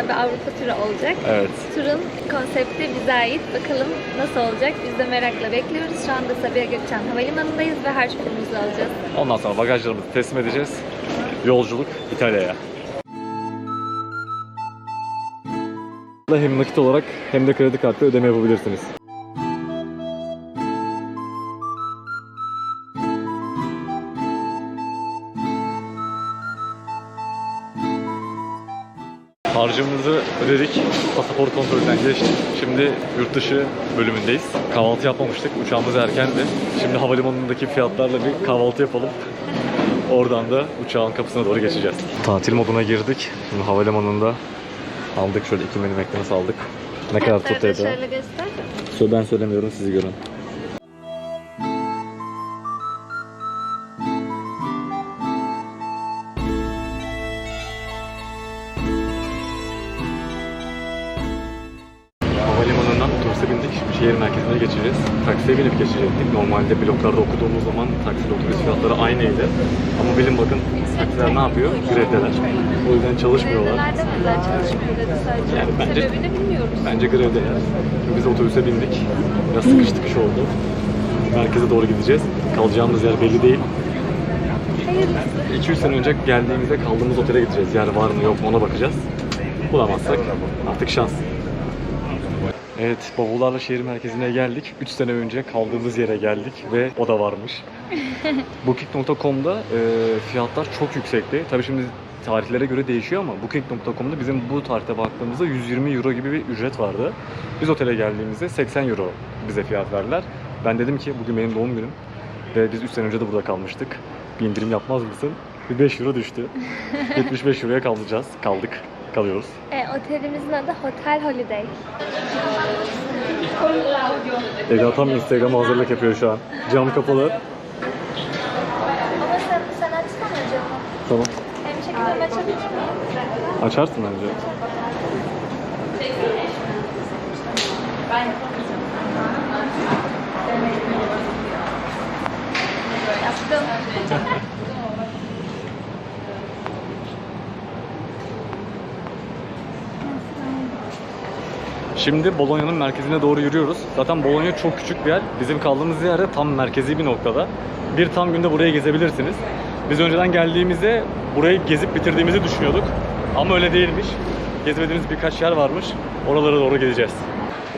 güzel bir Avrupa turu olacak. Evet. Turun konsepti bize ait. Bakalım nasıl olacak? Biz de merakla bekliyoruz. Şu anda Sabiha Gökçen Havalimanı'ndayız ve harç pulumuzu alacağız. Ondan sonra bagajlarımızı teslim edeceğiz. Yolculuk İtalya'ya. Hem nakit olarak hem de kredi kartı ödeme yapabilirsiniz. Harcımızı ödedik. Pasaport kontrolünden geçtik. Şimdi yurt dışı bölümündeyiz. Kahvaltı yapmamıştık. Uçağımız erkendi. Şimdi havalimanındaki fiyatlarla bir kahvaltı yapalım. Oradan da uçağın kapısına doğru geçeceğiz. Tatil moduna girdik. Şimdi havalimanında aldık şöyle iki menü McDonald's aldık. Ne kadar tuttu Eda? şöyle göster. Ben söylemiyorum sizi görün. Normalde bloklarda okuduğumuz zaman taksi otobüs fiyatları aynıydı. Ama bilin bakın taksiler ne yapıyor? Grevdeler. O yüzden çalışmıyorlar. Nerede özel çalışmıyor dedi sadece. Yani bence- Sebebini bilmiyoruz. Bence grevdeler. Şimdi biz otobüse bindik. Biraz sıkış tıkış oldu. Merkeze doğru gideceğiz. Kalacağımız yer belli değil. Hayırlısı. 2-3 sene önce geldiğimizde kaldığımız otele gideceğiz. Yer var mı yok mu ona bakacağız. Bulamazsak artık şans. Evet, bavullarla şehir merkezine geldik. 3 sene önce kaldığımız yere geldik ve o da varmış. Booking.com'da e, fiyatlar çok yüksekti. Tabii şimdi tarihlere göre değişiyor ama Booking.com'da bizim bu tarihte baktığımızda 120 euro gibi bir ücret vardı. Biz otele geldiğimizde 80 euro bize fiyat verdiler. Ben dedim ki bugün benim doğum günüm ve biz 3 sene önce de burada kalmıştık. Bir indirim yapmaz mısın? Bir 5 euro düştü. 75 euroya kalacağız. Kaldık. Kalıyoruz. E, otelimizin adı Hotel Holiday. Eda tam Instagram hazırlık yapıyor şu an. Cam kapalı. Ama sen, sen açsana camı. Tamam. Hem şekilde açabilir miyim? Açarsın bence. Yaptım. Şimdi Bolonya'nın merkezine doğru yürüyoruz. Zaten Bologna çok küçük bir yer. Bizim kaldığımız yer de tam merkezi bir noktada. Bir tam günde burayı gezebilirsiniz. Biz önceden geldiğimizde burayı gezip bitirdiğimizi düşünüyorduk. Ama öyle değilmiş. Gezmediğimiz birkaç yer varmış. Oralara doğru geleceğiz.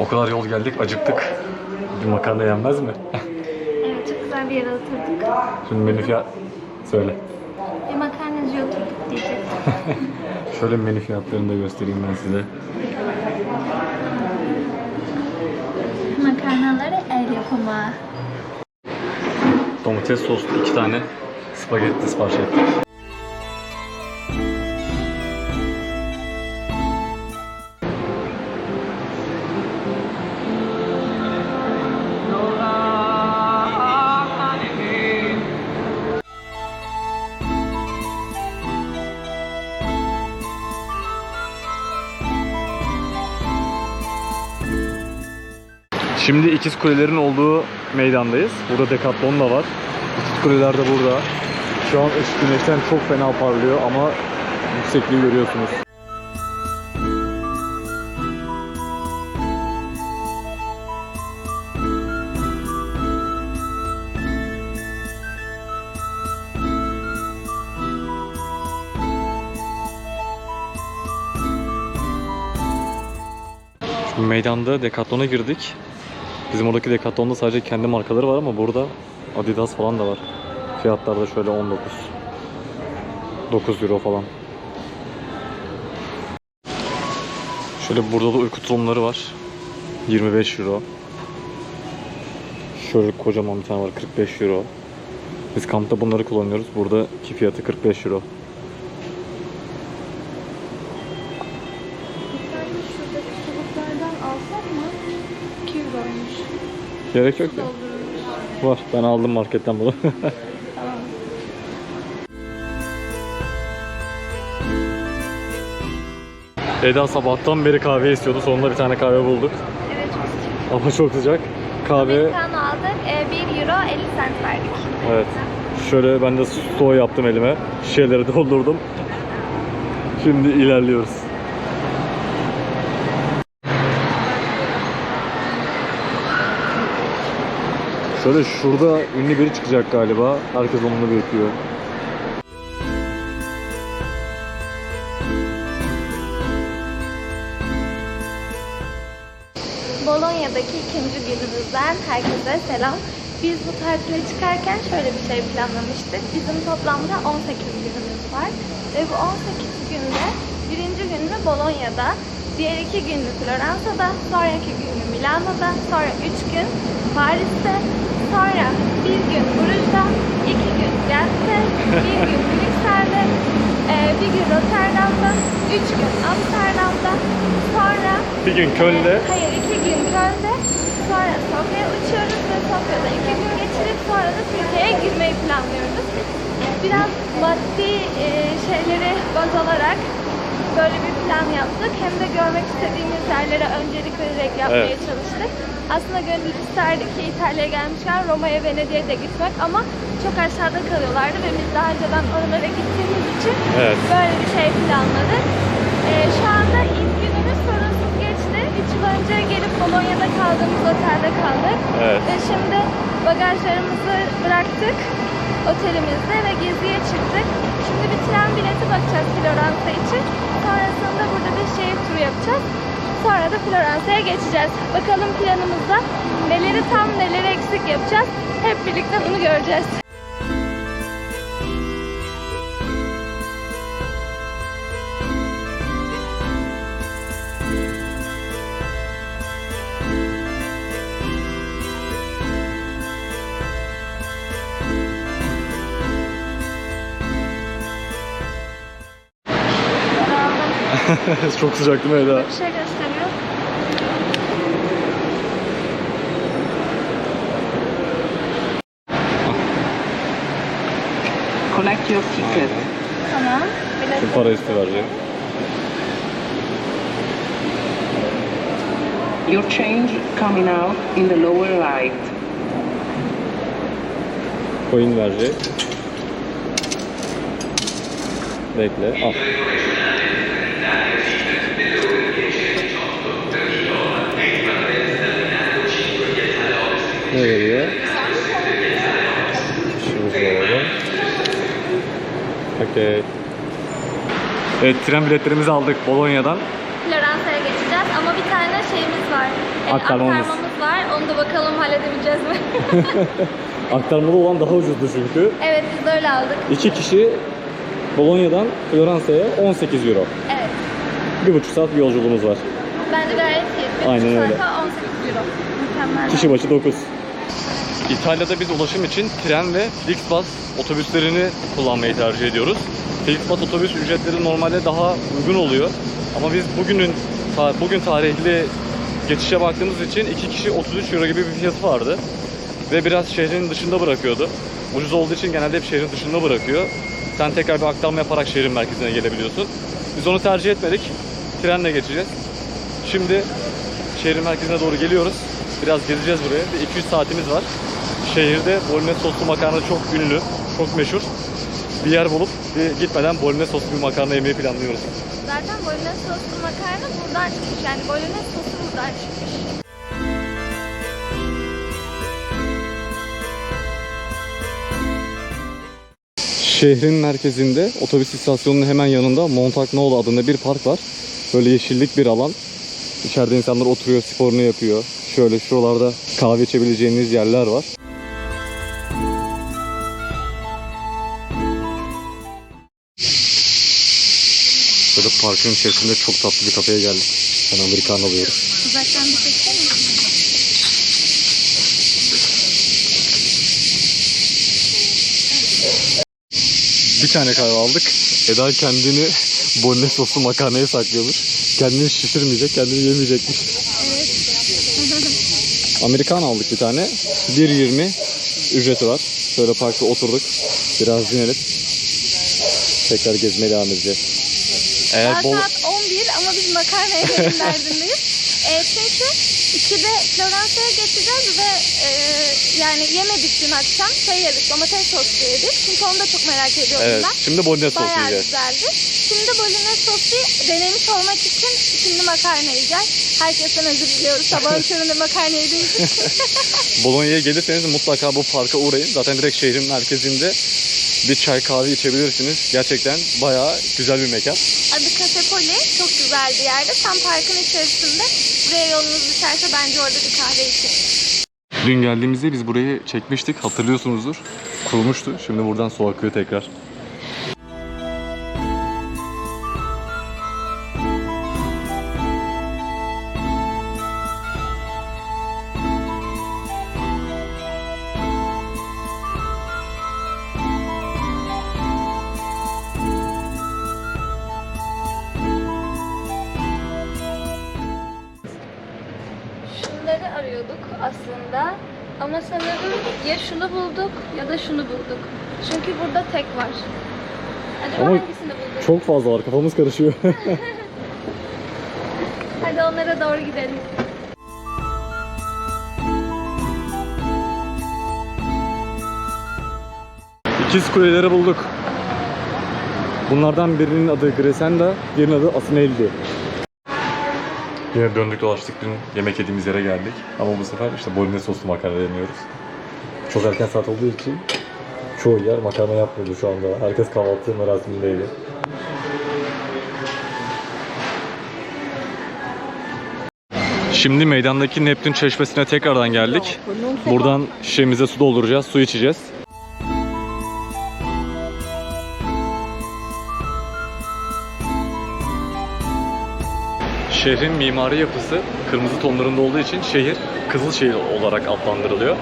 O kadar yol geldik, acıktık. Bir makarna yenmez mi? Evet çok güzel bir yere oturduk. Şimdi menü fiyat... Söyle. Bir makarnacıya oturduk diyecektim. Şöyle menü fiyatlarını da göstereyim ben size. Yapımı. Domates soslu iki tane spagetti sipariş ettik. Şimdi ikiz kulelerin olduğu meydandayız. Burada Decathlon da var. İkiz kuleler de burada. Şu an ışık güneşten çok fena parlıyor ama yüksekliği görüyorsunuz. Meydanda Decathlon'a girdik. Bizim oradaki Decathlon'da sadece kendi markaları var ama burada Adidas falan da var. Fiyatlar da şöyle 19. 9 euro falan. Şöyle burada da uyku tulumları var. 25 euro. Şöyle kocaman bir tane var 45 euro. Biz kampta bunları kullanıyoruz. Buradaki fiyatı 45 euro. Gerek yok ya. Var. Ben aldım marketten bunu. Eda sabahtan beri kahve istiyordu. Sonunda bir tane kahve bulduk. Evet çok sıcak. Ama çok sıcak. Kahve Americano aldık. E, 1 euro 50 cent verdik. evet. Şöyle ben de su yaptım elime. Şişeleri doldurdum. Şimdi ilerliyoruz. Şöyle şurada ünlü biri çıkacak galiba. Herkes onu bekliyor. Bolonya'daki ikinci günümüzden herkese selam. Biz bu tatile çıkarken şöyle bir şey planlamıştık. Bizim toplamda 18 günümüz var. Ve bu 18 günde birinci gününü Bolonya'da, diğer iki günü Floransa'da, sonraki günü Milano'da, sonra üç gün Paris'te, sonra bir gün Bruges'da, iki gün Gent'te, bir gün Brüksel'de, eee, bir gün Rotterdam'da, üç gün Amsterdam'da, sonra Bir gün Köln'de. ee, Hayır, iki gün Köln'de. Sonra Sofya'ya uçuyoruz ve Sofya'da iki gün geçirip sonra da Türkiye'ye girmeyi planlıyoruz. Biraz maddi e, şeyleri baz alarak böyle bir plan yaptık. Hem de görmek istediğimiz yerlere öncelik vererek yapmaya Evet. çalıştık. Aslında gönül isterdi ki İtalya'ya gelmişken Roma'ya, Venedik'e de gitmek ama çok aşağıda kalıyorlardı ve biz daha önceden oralara gittiğimiz için Evet. böyle bir şey planladık. Ee, şu anda ilk günümüz sorunsuz geçti. 3 yıl önce gelip Bolonya'da kaldığımız otelde kaldık. Evet. Ve şimdi bagajlarımızı bıraktık otelimizde ve geziye çıktık. Şimdi bir tren bileti bakacağız Floransa için. Sonrasında burada bir şehir turu yapacağız. Sonra da Floransa'ya geçeceğiz. Bakalım planımızda neleri tam neleri eksik yapacağız. Hep birlikte bunu göreceğiz. Çok sıcak değil mi Eda? Bir şey gösteriyor. Collect your ticket. Tamam. Şimdi para üstü verecek. Your change coming out in the lower right. Coin verecek. Bekle. Al. Ne veriyor? Şurada. Okey. Evet tren biletlerimizi aldık Bolonya'dan. Floransa'ya geçeceğiz ama bir tane şeyimiz var. E, Aktarmamız. aktarmamız var. Onu da bakalım halledebileceğiz mi? Aktarmalı olan daha ucuzdu çünkü. evet biz de öyle aldık. İki kişi Bolonya'dan Floransa'ya 18 euro. Evet. Bir buçuk saat bir yolculuğumuz var. Bence gayet iyi. Bir Aynen buçuk öyle. saate 18 euro. Mükemmel. Kişi başı 9. İtalya'da biz ulaşım için tren ve Flixbus otobüslerini kullanmayı tercih ediyoruz. Flixbus otobüs ücretleri normalde daha uygun oluyor. Ama biz bugünün bugün tarihli geçişe baktığımız için iki kişi 33 euro gibi bir fiyatı vardı. Ve biraz şehrin dışında bırakıyordu. Ucuz olduğu için genelde hep şehrin dışında bırakıyor. Sen tekrar bir aktarma yaparak şehrin merkezine gelebiliyorsun. Biz onu tercih etmedik. Trenle geçeceğiz. Şimdi şehrin merkezine doğru geliyoruz. Biraz gezeceğiz buraya. Bir 200 saatimiz var. Şehirde bolognese soslu makarna çok ünlü, çok meşhur. Bir yer bulup bir gitmeden bolognese soslu bir makarna yemeyi planlıyoruz. Zaten bolognese soslu makarna buradan çıkmış. Yani bolognese sosu buradan çıkmış. Şehrin merkezinde otobüs istasyonunun hemen yanında Montagnolo adında bir park var. Böyle yeşillik bir alan. İçeride insanlar oturuyor, sporunu yapıyor. Şöyle şuralarda kahve içebileceğiniz yerler var. Parkın içerisinde çok tatlı bir kafeye geldik. Ben Amerikan alıyorum. Uzaktan bir çeksene mi? Bir tane kahve aldık. Eda kendini bonne soslu makarnaya saklıyormuş. Kendini şişirmeyecek, kendini yemeyecekmiş. Amerikan aldık bir tane. 1.20 ücreti var. Şöyle parkta oturduk. Biraz dinlenip tekrar gezmeye devam edeceğiz. Eğer Daha bol... saat 11 ama biz makarna yemeğin derdindeyiz. E, çünkü İkide Floransa'ya geçeceğiz ve e, yani yemedik dün akşam. Şey yedik, domates soslu yedik. Çünkü onu da çok merak ediyorum Evet. ben. Şimdi bolognese sos Bayağı yiyeceğiz. güzeldi. Şimdi bolognese sosu denemiş olmak için şimdi makarna yiyeceğiz. Herkesten özür diliyoruz. Sabahın köründe makarna yediğim için. Bolonya'ya gelirseniz mutlaka bu parka uğrayın. Zaten direkt şehrin merkezinde bir çay kahve içebilirsiniz. Gerçekten bayağı güzel bir mekan. Adı Cafe Poli. Çok güzel bir yerde. Tam parkın içerisinde. Buraya yolunuz düşerse bence orada bir kahve için. Dün geldiğimizde biz burayı çekmiştik. Hatırlıyorsunuzdur. Kurulmuştu. Şimdi buradan su akıyor tekrar. Ama sanırım ya şunu bulduk ya da şunu bulduk. Çünkü burada tek var. Acaba Ama hangisini bulduk? Çok fazla var. Kafamız karışıyor. Hadi onlara doğru gidelim. İkiz kuleleri bulduk. Bunlardan birinin adı Gresenda, diğerinin adı Asinelli. Yine döndük dolaştık dün yemek yediğimiz yere geldik. Ama bu sefer işte bolognese soslu makarna deniyoruz. Çok erken saat olduğu için çoğu yer makarna yapmıyordu şu anda. Herkes kahvaltı merasimindeydi. Şimdi meydandaki Neptün Çeşmesi'ne tekrardan geldik. Buradan şişemize su dolduracağız, su içeceğiz. Şehrin mimari yapısı kırmızı tonlarında olduğu için şehir Kızıl Şehir olarak adlandırılıyor.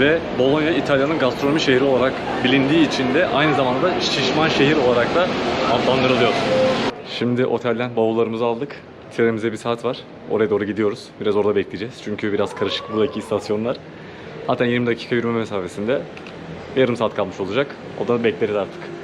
Ve Bologna İtalya'nın gastronomi şehri olarak bilindiği için de aynı zamanda şişman şehir olarak da adlandırılıyor. Şimdi otelden bavullarımızı aldık. Trenimize bir saat var. Oraya doğru gidiyoruz. Biraz orada bekleyeceğiz. Çünkü biraz karışık buradaki istasyonlar. Zaten 20 dakika yürüme mesafesinde. Yarım saat kalmış olacak. O da bekleriz artık.